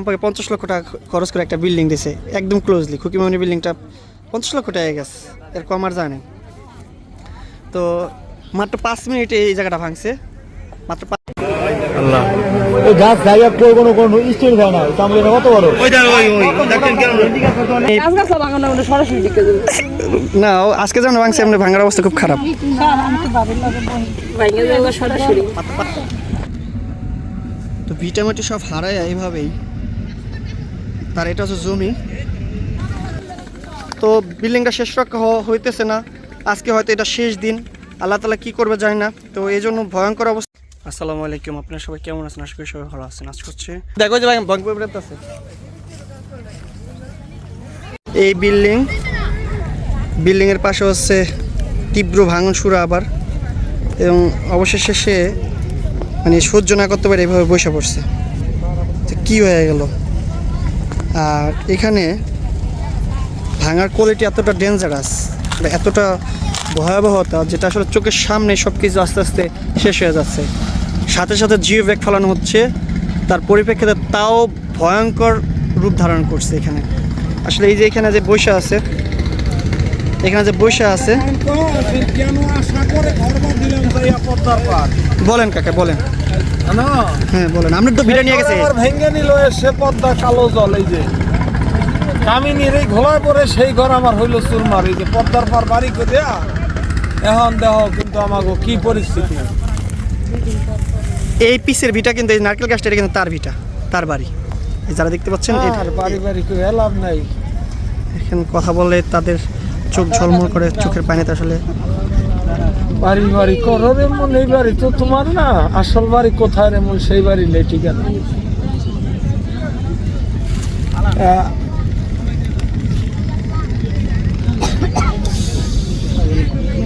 কমপক্ষে পঞ্চাশ লক্ষ টাকা খরচ করে একটা বিল্ডিং দিছে একদম ক্লোজলি খুকিমনি বিল্ডিংটা পঞ্চাশ লক্ষ টাকা গেছে এর কম আর জানে তো মাত্র পাঁচ মিনিটে এই জায়গাটা ভাঙছে মাত্র পাঁচ আল্লাহ। গাছ গাইয়া কেউ কোনো কোনো স্টিল না কত বড়? আজকে যেমন ভাঙছে এমনি ভাঙার অবস্থা খুব খারাপ। তো ভিটামিটি সব হারায় এইভাবেই। তার এটা হচ্ছে জমি। তো বিল্ডিংটা শেষ রক্ষা হইতেছে না। আজকে হয়তো এটা শেষ দিন। আল্লাহ তালা কি করবে জানি না। তো এই জন্য ভয়ঙ্কর অবস্থা। আসসালামু আলাইকুম আপনারা সবাই কেমন আছেন? আশা করি সবাই ভালো আছেন। আজ হচ্ছে দেখো যে ভাই আছে। এই বিল্ডিং বিল্ডিং এর পাশে হচ্ছে তীব্র ভাঙন শুরু আবার। এবং অবশেষে সে মানে সহ্য না করতে পারে এভাবে বসে পড়ছে। তো কী হয়ে গেল? আর এখানে ভাঙার কোয়ালিটি এতটা ডেঞ্জারাস এতটা ভয়াবহতা যেটা আসলে চোখের সামনে সব কিছু আস্তে আস্তে শেষ হয়ে যাচ্ছে। সাথে সাথে জিও ব্যাগ ফেলানো হচ্ছে তার পরিপ্রেক্ষিতে তাও ভয়ঙ্কর রূপ ধারণ করছে এখানে। আসলে এই যে এখানে যে বৈশা আছে এখানে যে বৈশা আছে বলেন কাকা বলেন। হ্যাঁ বলেন তো ভিডিও নিয়ে গেছে ভেঙে নিল সে পদ্মা কালো জল এই যে। কামিনীর এই ঘোলায় পরে সেই ঘর আমার হইল চুরমার এই যে পদ্মার পার বাড়ি করে এখন দেহ কিন্তু আমাকে কি পরিস্থিতি। এই পিসের ভিটা কিন্তু এই নারকেল গাছটা কিন্তু তার ভিটা তার বাড়ি। যারা দেখতে পাচ্ছেন এই- আর বাড়ি বাড়ি করে লাভ নাই। এখানে কথা বলে তাদের চোখ ঝলমল করে চোখের পানিতে আসলে বাড়ি বাড়ি করো রে মন এই বাড়ি তো তোমার না, আসল বাড়ি কোথায় রে মন সেই বাড়ি নেই ঠিকানা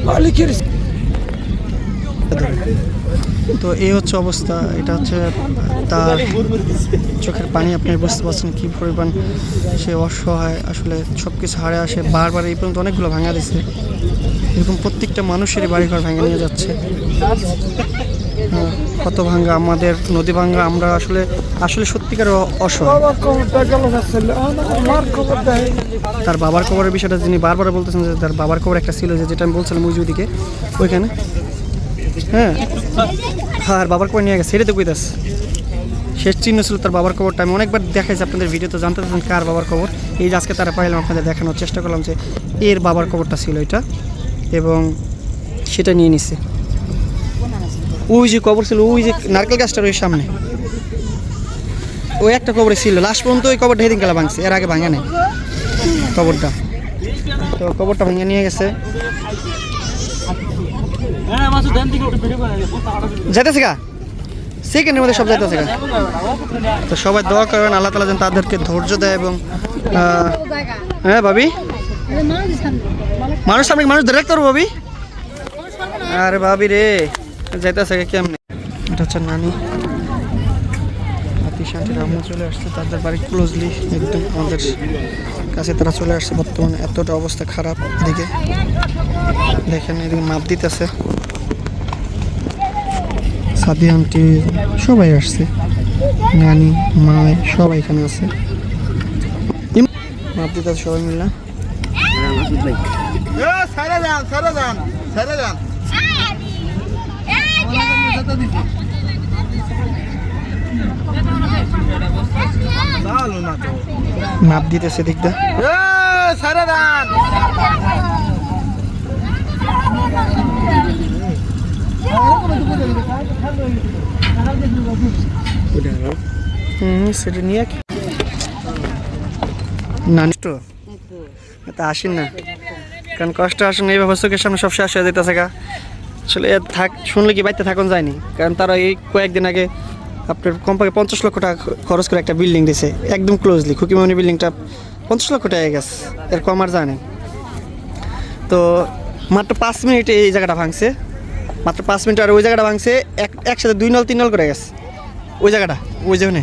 মালিকের তো এই হচ্ছে অবস্থা এটা হচ্ছে তার চোখের পানি আপনি বুঝতে পারছেন কী পরিমাণ সে অসহায় আসলে সব কিছু হারে আসে বারবার এই পর্যন্ত অনেকগুলো ভাঙা দিছে। এরকম প্রত্যেকটা মানুষেরই বাড়িঘর ভেঙে নিয়ে যাচ্ছে। হ্যাঁ, কত ভাঙ্গা আমাদের নদী ভাঙ্গা আমরা আসলে আসলে সত্যিকার অসহায়। তার বাবার কবরের বিষয়টা যিনি বারবার বলতেছেন যে তার বাবার কবর একটা ছিল যে যেটা আমি বলছিলাম উজুদিকে ওইখানে। হ্যাঁ আর বাবার কবর নিয়ে গেছে। সেটা তো শেষ চিহ্ন ছিল তার বাবার কবরটা আমি অনেকবার দেখাইছি আপনাদের ভিডিওতে জানতে চাচ্ছেন কার বাবার কবর এই যে আজকে তারা পাইলাম আপনাদের দেখানোর চেষ্টা করলাম যে এর বাবার কবরটা ছিল এটা। এবং সেটা নিয়ে নিছে। ওই যে কবর ছিল, ওই যে নারকেল গাছটার ওই সামনে। ওই একটা কবরে ছিল। লাস্ট পর্যন্ত ওই কবরটা হেদিন গেলা ভাঙছে। এর আগে ভাঙে নেই কবরটা তো কবরটা ভেঙে নিয়ে গেছে। মধ্যে সব যাইতেছে তো সবাই দোয়া করেন, আল্লাহ তালা যেন তাদেরকে ধৈর্য দেয় এবং হ্যাঁ ভাবি? মানুষ সামনে, মানুষ ধরে পারব ভাবি? আরে ভাবি রে, যাইতেছে কেমনে? এটা হচ্ছে নানি। চলে আসছে, তাদের বাড়ি ক্লোজলি একদম আমাদের কাছে তারা চলে আসছে, বর্তমানে এতটা অবস্থা খারাপ এদিকে দেখেন এদিকে মাপ দিতেছে। সাদি আন্টি সবাই আসছে। নানি মায় সবাই এখানে আছে। ইম- মাপ সবাই মিলে। সারা যান সারা যান সারা যান মাপ দিতেছে দিকটা সারা হুম আসেন না কারণ কষ্ট আসেন সামনে সব শেষ হয়ে যেতেছে গা আসলে থাক শুনলে কি বাড়িতে থাকুন যায়নি কারণ তারা এই কয়েকদিন আগে আপনার কমপক্ষে পঞ্চাশ লক্ষ টাকা খরচ করে একটা বিল্ডিং দিছে একদম ক্লোজলি খুকিমামনি বিল্ডিংটা পঞ্চাশ লক্ষ টাকা গেছে এর কম আর জানে তো মাত্র পাঁচ মিনিটে এই জায়গাটা ভাঙছে। মাত্র পাঁচ মিনিট আর ওই জায়গাটা ভাঙছে, এক, একসাথে দুই নল, তিন নল করে গেছে। ওই জায়গাটা, ওই যেখানে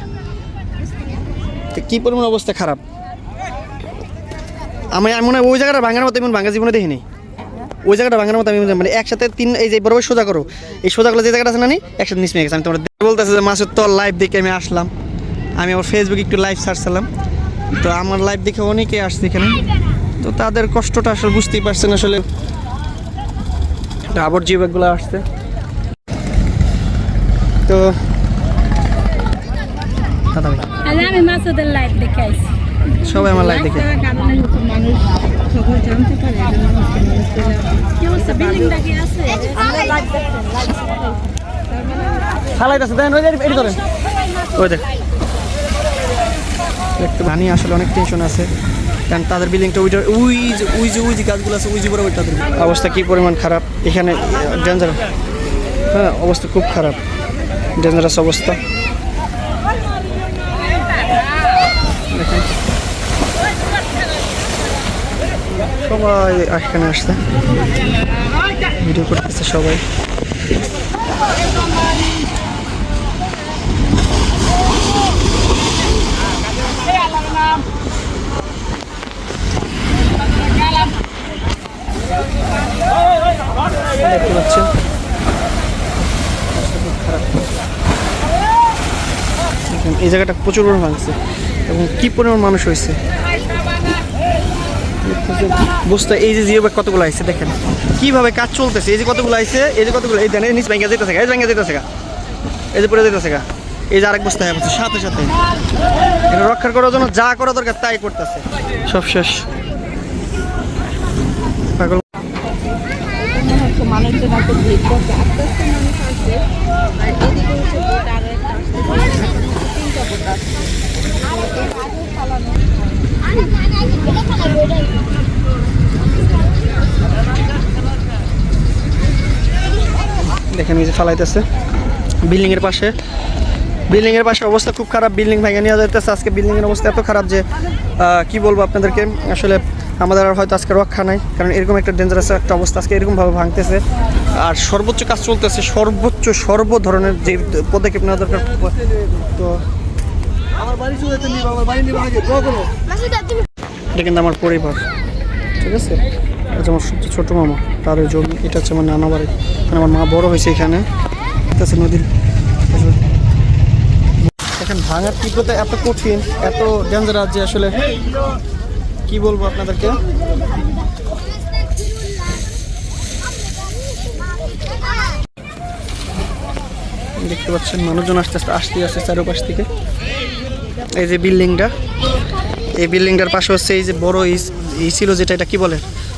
তো কী পরিমাণ অবস্থা খারাপ? আমি আমি মনে হয় ওই জায়গাটা ভাঙার মতো এমন ভাঙা জীবনে দেখিনি। ওই জায়গাটা ভাঙার মতো আমি মানে একসাথে তিন, এই যে বরাবর সোজা করো, এই সোজাগুলো যে জায়গাটা আছে না নি, একসাথে নিচে গেছে। আমি তোমার বলতেছে যে মাসের তোর লাইভ দেখে আমি আসলাম। আমি আমার ফেসবুকে একটু লাইভ ছাড়ছিলাম তো আমার লাইভ দেখে অনেকে আসছে এখানে। তো তাদের কষ্টটা আসলে বুঝতেই পারছেন আসলে আবার জিবাগুলো আসছে। তো আমি লাইট দেখে আইছি। সবাই আমার লাইভ দেখে। দেখেন ওই এটি ধরেন। ওই দেখ দেখতে পানি আসলে অনেক টেনশন আছে। কারণ তাদের বিল্ডিংটা ওইটা ওই যে ওই যে ওই যে গাছগুলো আছে, ওই যে বড় তাদের অবস্থা কি পরিমাণ খারাপ? এখানে ডেঞ্জার হ্যাঁ অবস্থা খুব খারাপ। ডেঞ্জারাস অবস্থা। সবাই এখানে আসছে। ভিডিও করতেছে সবাই। দেখতে পাচ্ছেন। এই জায়গাটা প্রচুর পরিমাণ ভাঙছে এবং কি পরিমাণ মানুষ হয়েছে? বুঝতে এই যে জিও ব্যাগ কতগুলো আইছে, দেখেন। কীভাবে কাজ চলতেছে? এই যে কতগুলো আইছে, এই যে কতগুলো, এই দেন নিচ ভেঙে যেতেছে এই ভেঙে যেতেছে এই যে পড়ে যেতেছে এই যে আরেক বস্তা সাথে সাথে। এটা রক্ষা করার জন্য যা করা দরকার তাই করতেছে। সব শেষ পাগল মানুষজন এত ভিড় করছে আস্তে আস্তে মানুষ আসবে। আর এদিকে হচ্ছে দেখেন এই যে ফালাইতেছে। বিল্ডিং এর পাশে। বিল্ডিং এর পাশে অবস্থা খুব খারাপ। বিল্ডিং ভেঙে নিয়ে যাইতেছে। আজকে বিল্ডিং এর অবস্থা এত খারাপ যে কি বলব আপনাদেরকে? আসলে আমাদের আর হয়তো আজকে রক্ষা নাই, কারণ এরকম একটা ডেঞ্জারাস একটা অবস্থা আজকে এরকমভাবে ভাঙতেছে। আর সর্বোচ্চ কাজ চলতেছে, সর্বোচ্চ, সর্ব ধরনের যে পদক্ষেপ নেওয়া দরকার, তো এটা কিন্তু আমার পরিবার, ঠিক আছে? আমার সবচেয়ে ছোটো মামা ওই জমি, এটা হচ্ছে আমার নানা বাড়ি। মানে আমার মা বড় হয়েছে এখানে এটা হচ্ছে নদীর এখন ভাঙার তীব্রতা এত কঠিন, এত ডেঞ্জারাস যে আসলে কি বলব আপনাদেরকে? দেখতে পাচ্ছেন, মানুষজন আস্তে আস্তে আসতে আসছে চারপাশ থেকে। এই যে বিল্ডিংটা, এই বিল্ডিংটার পাশে হচ্ছে এই যে বড় ই- ছিল যেটা, এটা কি বলে?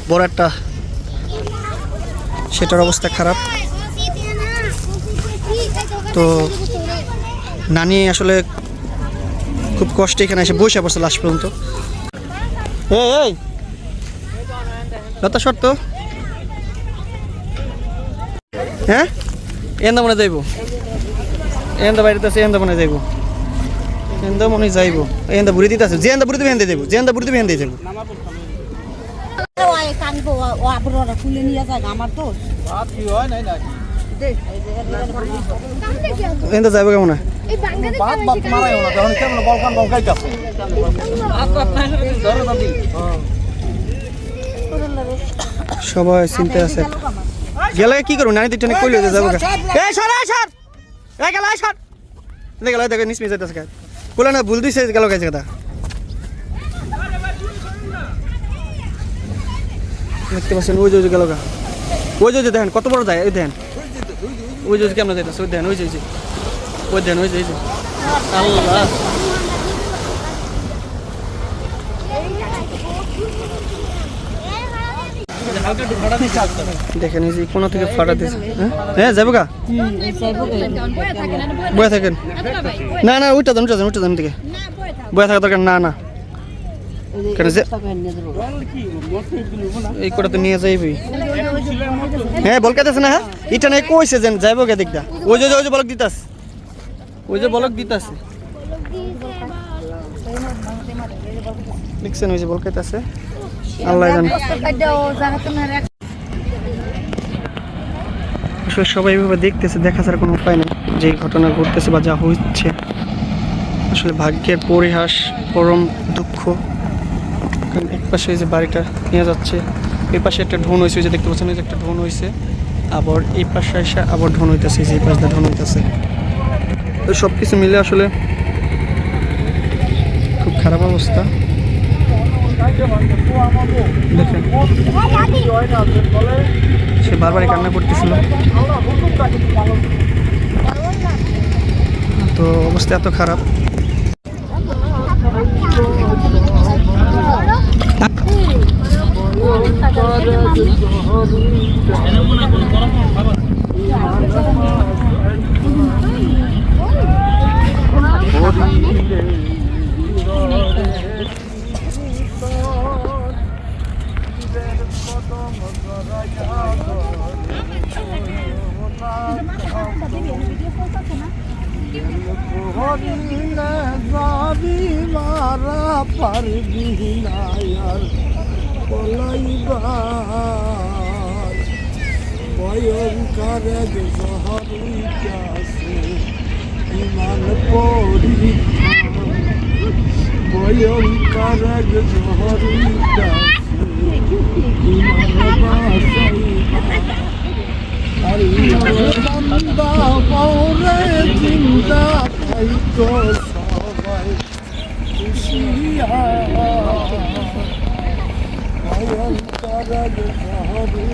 বড় একটা সেটার অবস্থা খারাপ। তো নানি আসলে খুব কষ্টে এখানে এসে বসে পড়ছে লাস্ট পর্যন্ত। এই এই। লতা শর্ত। হ্যাঁ? এন্দা মনে যাইব। এন্দা বাড়িতে আছে এন্দা মনে যাইব। এন্দা মনে যাইব এন্দা বুড়ি দিতে আছে। যে এন্দা বুড়ি দিবে হেন্দে যাইব যে এন্দা বুড়ি দিবে। হেন্দে যাইব এন্দা যাইব কেমন সবাই চিন্তা আছে। গেলে কি করব? নানি দুটো কইলে যে যাব। এই, সর এই সর! এই এই, সর! এই, দেখো নিস না, ভুল দিছে, গেল গাইছে কথা দেখতে ওই যে গেল গা। ওই যে দেখেন, কত বড় যায় ওই দেখেন। ওই যে কেমন যাইতেছে, ওই দেখেন, ওই যে, ওই দেখেন ওই যে। আল্লাহ। দেখেন এই কোনো থেকে ফাটা দিয়েছে। হ্যাঁ যাব গা? বয়ে থাকেন। না না ওইটা দেন ওইটা দেন ওইটা দেন থেকে বয়ে থাকা দরকার, না না। যে এই করে তো নিয়ে যাইবি। হ্যাঁ বলকাতেছে না হ্যাঁ? এটা নাই কইছে যেন যাইবো কে দিকটা ওই যে ওই যে বলক দিতাস। ওই যে বলক দিতাস। দেখছেন, ওই যে সবাই এভাবে দেখতেছে, দেখা ছাড়া কোনো উপায় নেই। যে ঘটনা ঘটতেছে বা যা হচ্ছে। আসলে ভাগ্যের পরিহাস, পরম দুঃখ। কারণ এক পাশে যে বাড়িটা নিয়ে যাচ্ছে, এই পাশে একটা ঢোন হয়েছে যে দেখতে পাচ্ছেন একটা ঢোন হয়েছে আবার এই পাশে এসে আবার ঢোন হইতেছে যে এই পাশে ঢোন হইতেছে। তো সব কিছু মিলে আসলে খুব খারাপ অবস্থা। সে বারবারই কান্না করতেছিল। তো অবস্থা এত খারাপ হরিণে যাবি মারা পারবি না আর পলাইবার ভয়ঙ্কর এক জহরিকাছে ইমান পরীক্ষা ভয়ঙ্কর এক জহরিকাছে ইমান বাসাইবা বন্দা পৌরে জিন্দা থাইকো সবাই খুশিয়া ভয়ঙ্কর শহরে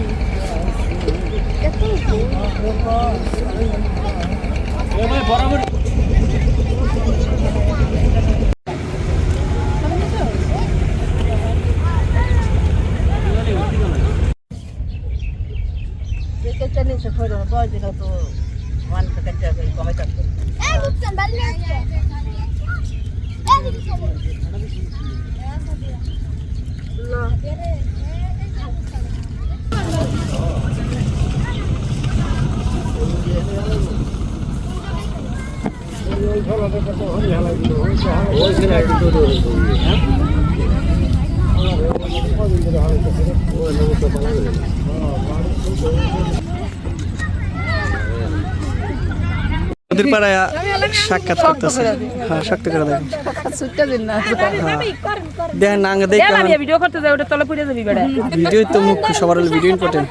Eh, bukan balik. Eh, Oh, I'm going to নদীর পাড়ায় সাক্ষাৎ করতেছে। হ্যাঁ শক্ত করে দেখেন দেখেন না। দেখ ভিডিও করতে যাই ওটা তলে পড়ে যাবি বেড়া ভিডিও তো মুখ্য সবার হলো ভিডিও ইম্পর্টেন্ট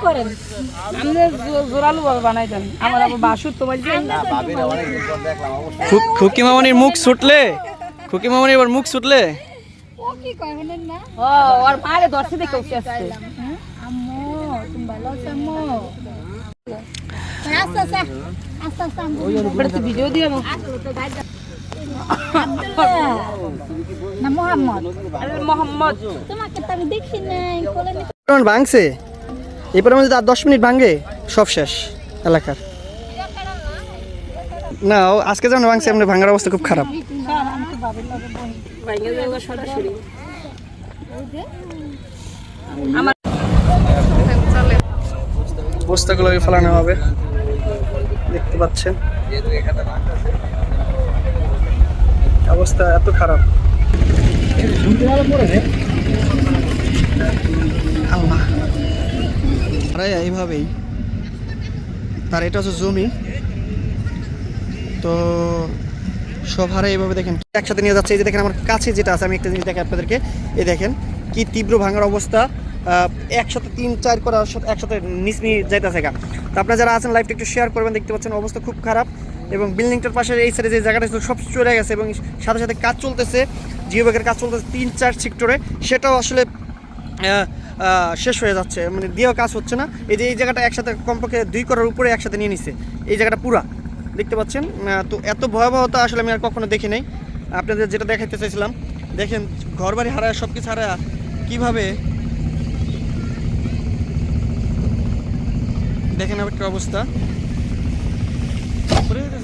আমি জোরালো ভাবে বানাই দেন। আমার আবার বাসুর তোমার যে খুকি মামনির মুখ ছুটলে? খুকি মামনির এবার মুখ ছুটলে? ও কি কয় না? ও আর মারে দর্শে দেখে উঠে আসছে। আম্মু তুমি ভালো আছো আম্মু? আস্তে। ভাঙছে। এই পরিমাণ যদি আর দশ মিনিট ভাঙে সব শেষ এলাকার। না ও আজকে যেমন ভাঙছে এমনি ভাঙার অবস্থা খুব খারাপ। বস্তাগুলো ফেলানো হবে। দেখতে পাচ্ছেন। অবস্থা এত খারাপ। এইভাবেই। তার এটা হচ্ছে জমি। তো সব হারে এইভাবে দেখেন। একসাথে নিয়ে যাচ্ছে। এই যে দেখেন, আমার কাছে যেটা আছে, আমি একটা জিনিস দেখি আপনাদেরকে। এই দেখেন কি তীব্র ভাঙার অবস্থা? একসাথে তিন, চার করা একসাথে নিসমি যাইতেছে গা। তো আপনারা যারা আছেন লাইভটা একটু শেয়ার করবেন, দেখতে পাচ্ছেন অবস্থা খুব খারাপ। এবং বিল্ডিংটার পাশে এই সাইডে যে জায়গাটা ছিল সব চলে গেছে এবং সাথে সাথে কাজ চলতেছে জিও ব্যাগের কাজ চলতেছে তিন, চার সেক্টরে সেটাও আসলে শেষ হয়ে যাচ্ছে মানে দিয়েও কাজ হচ্ছে না। এই যে এই জায়গাটা একসাথে কমপক্ষে দুই করার উপরে একসাথে নিয়ে নিছে। এই জায়গাটা পুরা, দেখতে পাচ্ছেন? তো এত ভয়াবহতা আসলে আমি আর কখনো দেখি নাই। আপনাদের যেটা দেখাইতে চাইছিলাম, দেখেন ঘর বাড়ি হারায় সব কিছু হারায় কীভাবে? দেখেন আবার কি অবস্থা।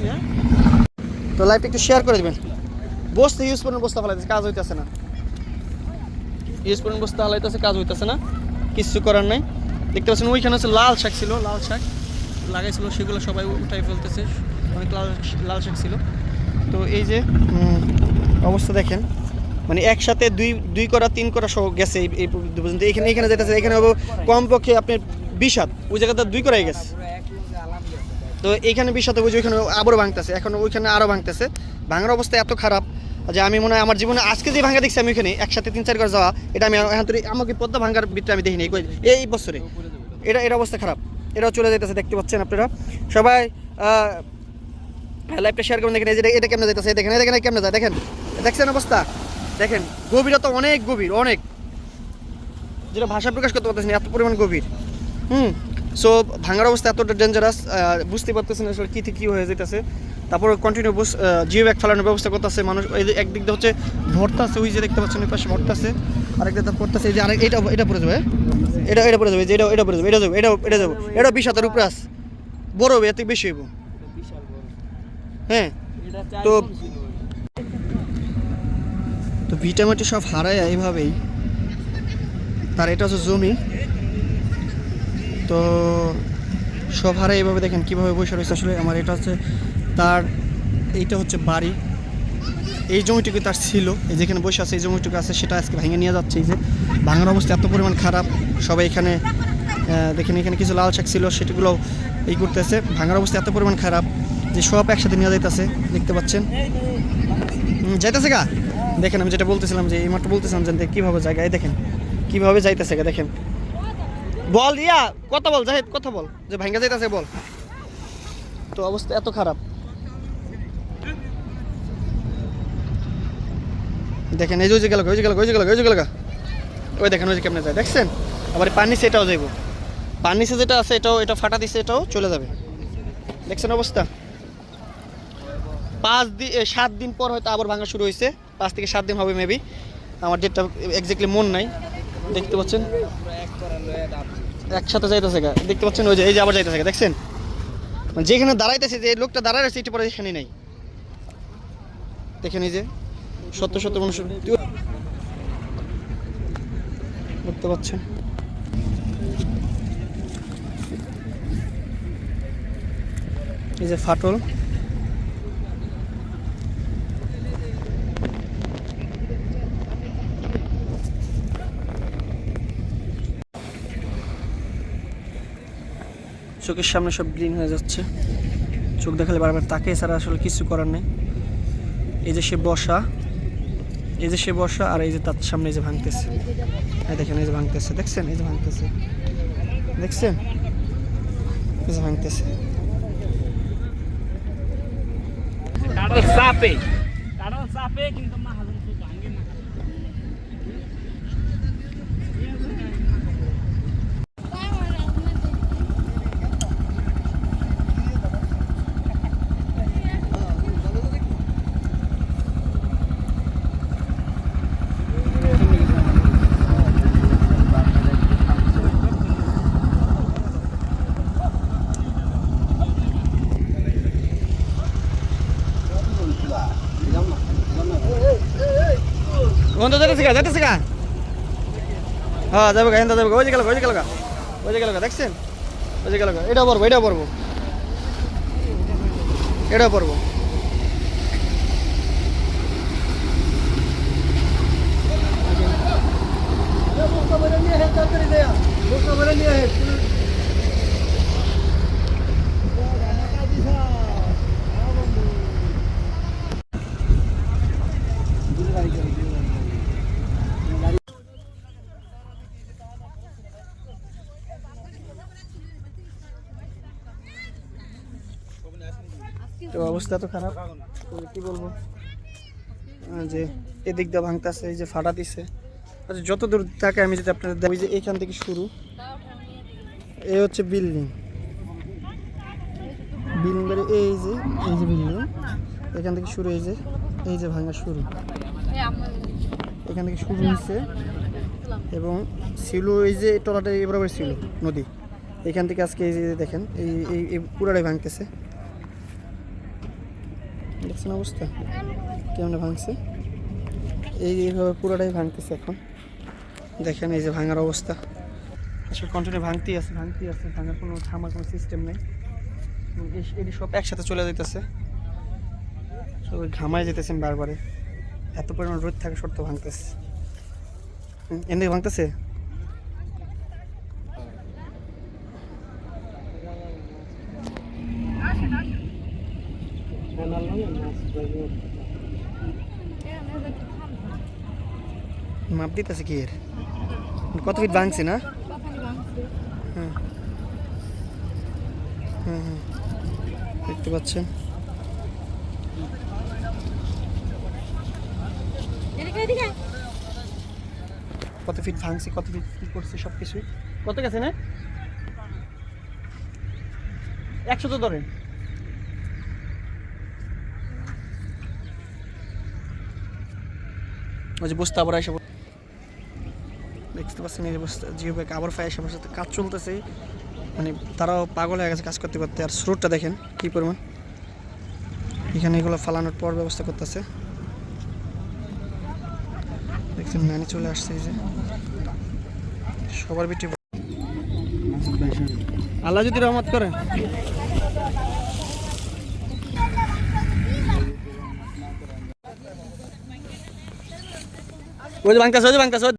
হ্যাঁ? তো লাইভটা একটু শেয়ার করে দেবেন। বসতে ইউজ করেন বস্তা ফেলাইতেছে কাজ হইতেছে না। ইউজ করেন বস্তা হালাইতেছে কাজ হইতেছে না। কিচ্ছু করার নাই। দেখতে পাচ্ছেন ওইখানে হচ্ছে লাল শাক ছিল লাল শাক। লাগাইছিল সেগুলো সবাই উঠাই ফেলতেছে। অনেক লাল লাল শাক ছিল। তো এই যে অবস্থা দেখেন। মানে একসাথে দুই দুই করা, তিন করা সহ গেছে এই পর্যন্ত। এখানে এখানে যেটা আছে এখানে কমপক্ষে আপনার বিশ হাত ওই জায়গাতে দুই করাই গেছে। তো এইখানে বিশ হাতে বুঝি ওইখানে আবারও ভাঙতেছে, এখন ওইখানে আরও ভাঙতেছে। ভাঙার অবস্থা এত খারাপ যে আমি মনে হয় আমার জীবনে আজকে যে ভাঙা দেখছি আমি ওইখানে, একসাথে তিন, চার করে যাওয়া, এটা আমি এখন তো আমাকে পদ্মা ভাঙার ভিতরে আমি দেখিনি। এই- বছরে। এটা এটা অবস্থা খারাপ। এটাও চলে যেতেছে দেখতে পাচ্ছেন আপনারা। সবাই লাইভটা শেয়ার করবেন দেখেন যে এটা কেমনে যেতেছে দেখেন, এই কেমনে যায়? দেখেন, দেখছেন অবস্থা? দেখেন, গভীরতা অনেক গভীর, অনেক। যেটা ভাষা প্রকাশ করতে পারতেছি এত পরিমাণ গভীর। হুম সো ভাঙার অবস্থা এতটা ডেঞ্জারাস বুঝতে পারতেছেন আসলে কী থেকে কী হয়ে যেতেছে তারপর কন্টিনিউ জিও ব্যাগ ফেলানোর ব্যবস্থা করতেছে মানুষ। একদিক দিয়ে হচ্ছে ভর্তা আছে, ওই যে দেখতে পাচ্ছেন, ওই পাশে ভর্তা আছে। আরেক দিকে পড়তেছে, এই যে আরেক এটা এটা পড়ে যাবে এটা এটা পড়ে যাবে, যে এটা এটা পড়ে যাবে, এটা যাবে, এটা এটা যাবে। এটা বিশ হাতের উপরে আস বড় হবে, এত বেশি হইব। হ্যাঁ তো তো ভিটামিনটি সব হারায় এইভাবেই। তার এটা হচ্ছে জমি। তো সব হারায় এইভাবে দেখেন কীভাবে বসে রয়েছে। আসলে আমার এটা হচ্ছে তার, এইটা হচ্ছে বাড়ি। এই জমিটুকু তার ছিল। এই যেখানে বসে আছে, এই জমিটুকু আছে, সেটা আজকে ভেঙে নিয়ে যাচ্ছে। এই যে ভাঙার অবস্থা এত পরিমাণ খারাপ। সবাই এখানে দেখেন এখানে কিছু লাল শাক ছিল, সেগুলো এই করতেছে। ভাঙার অবস্থা এত পরিমাণ খারাপ যে সব একসাথে নিয়ে যাইতেছে, দেখতে পাচ্ছেন। যাইতেছে গা? দেখেন, আমি যেটা বলতেছিলাম যে এইমাত্র বলতেছিলাম যে কীভাবে জায়গায় দেখেন, কীভাবে যাইতেছে দেখেন। বল, ইয়া, কথা বল, জাহেদ, কথা বল। যে, ভাঙ্গা যাইতেছে, বল। তো অবস্থা এত খারাপ। দেখেন, এই যে গেল ওই যে গেল ওই যে গেল ওই যে গেল ওই দেখেন, ওই যে কেমনে যায়, দেখছেন? আবার পানি এটাও যাইব। পানি নিচে যেটা আছে, এটাও, এটা ফাটা দিছে, এটাও চলে যাবে। দেখছেন অবস্থা? পাঁচ দিন সাত দিন পর হয়তো আবার ভাঙা শুরু হয়েছে পাঁচ থেকে সাত দিন হবে মেবি আমার ডেটটা এক্স্যাক্টলি মন নাই। দেখতে পাচ্ছেন? একসাথে যাইতেছে গা। দেখতে পাচ্ছেন? ওই যে, এই যে আবার যাইতেছে গা। দেখছেন? মানে যেখানে দাঁড়াইতেছে, যে লোকটা দাঁড়ায় আছে এটা পরে এখানে নাই। দেখেন এই যে সত্য সত্য মানুষ দেখতে পাচ্ছেন? এই যে ফাটল। চোখের সামনে সব গ্রিন হয়ে যাচ্ছে। চোখ দেখালে বারবার তাকে ছাড়া আসলে কিছু করার নেই। এই যে সে বসা, এই যে সে বসা আর এই যে তার সামনে এই যে ভাঙতেছে। এই দেখেন, এই যে ভাঙতেছে, দেখছেন? এই যে ভাঙতেছে। দেখছেন? এই যে ভাঙতেছে। কিন্তু মাহাজন তো ভাঙে না বন্ধু যেতে শিখা যেতে শিখা হ্যাঁ যাবে গা এনটা যাবে ওই যে গেল ওই যে ওই যে গেল দেখছেন? ওই যে গেল এটা পড়ব এটা পড়ব এটা পড়ব অবস্থা তো খারাপ। কি বলব? যে এদিক দিয়ে ভাঙতেছে, এই যে ফাটা দিছে। আচ্ছা যত দূর থাকে আমি যদি আপনাদের দেখাই যে এখান থেকে শুরু। এই হচ্ছে বিল্ডিং বিল্ডিং এই যে এই যে বিল্ডিং এখান থেকে শুরু, এই যে এই যে ভাঙা শুরু। এখান থেকে শুরু হয়েছে। এবং ছিল এই যে টলাটা এবার ছিল, নদী। এখান থেকে আজকে এই যে দেখেন এই এই পুরাটাই ভাঙতেছে। দেখছেন অবস্থা? কেমন ভাঙছে? এই এইভাবে পুরোটাই ভাঙতেছে এখন। দেখেন এই যে ভাঙার অবস্থা। আসলে কন্টিনিউ ভাঙতেই আছে ভাঙতেই আছে। ভাঙার কোনো থামার কোনো সিস্টেম নেই। এটি সব একসাথে চলে যেতেছে সবাই ঘামায় যেতেছেন বারবারে। এত পরিমাণ রোদ থাকে সত্য ভাঙতেছে। এমনি ভাঙতেছে? মাপ দিতেছে কি এর? কত ফিট ভাঙছে না? হুম হুম হুম দেখতে পাচ্ছেন। কত ফিট ভাঙছে, কত ফিট কী করছে সব কিছুই কত গেছে না? একশো তো ধরেন। যে বস্তা আবার এসে দেখতে পাচ্ছেন এই বস্তা জিও ব্যাগ আবার ফাই এসে বসে কাজ চলতেছে। মানে তারাও পাগল হয়ে গেছে কাজ করতে করতে। আর স্রোতটা দেখেন কী পরিমাণ। এখানে এগুলো ফালানোর পর ব্যবস্থা করতেছে। দেখছেন নানি চলে আসছে এই যে। সবার বিটি আল্লাহ যদি রহমত করে। ওই যে ভাঙতেছে ওই যে ভাঙতেছে